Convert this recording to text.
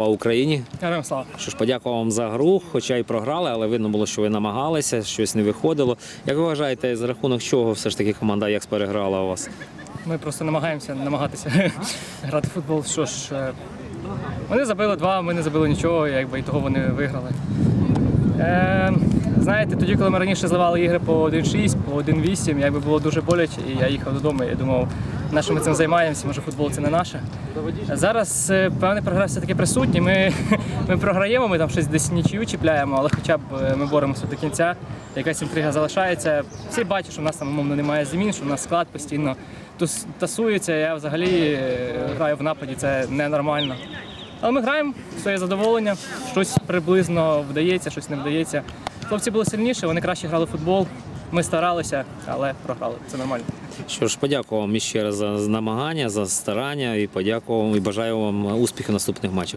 Слава Україні. Що ж, подякував вам за гру, хоча й програли, але видно було, що ви намагалися, щось не виходило. Як ви вважаєте, за рахунок чого все ж таки команда Аякс переграла у вас? Ми просто намагаємося намагатися грати в футбол. Що ж, е, вони забили два, ми не забили нічого, якби і того вони виграли. Е, знаєте, тоді, коли ми раніше зливали ігри по 1-6, по 1-8, якби було дуже боляче, і я їхав додому. Я думав, на що ми цим займаємося, може футбол це не наше. Зараз е, певний прогрес все-таки присутній. Ми, ми програємо, ми там щось десь нічию чіпляємо, але хоча б е, ми боремося до кінця. Якась інтрига залишається. Всі бачать, що в нас там умовно немає змін, що в нас склад постійно тасується. Я взагалі е, граю в нападі, це ненормально. Але ми граємо, своє задоволення, щось приблизно вдається, щось не вдається. Хлопці були сильніші, вони краще грали в футбол. Ми старалися, але програли. Це нормально. Що ж, подякував вам ще раз за намагання, за старання і подякував і бажаю вам успіхів наступних матчах.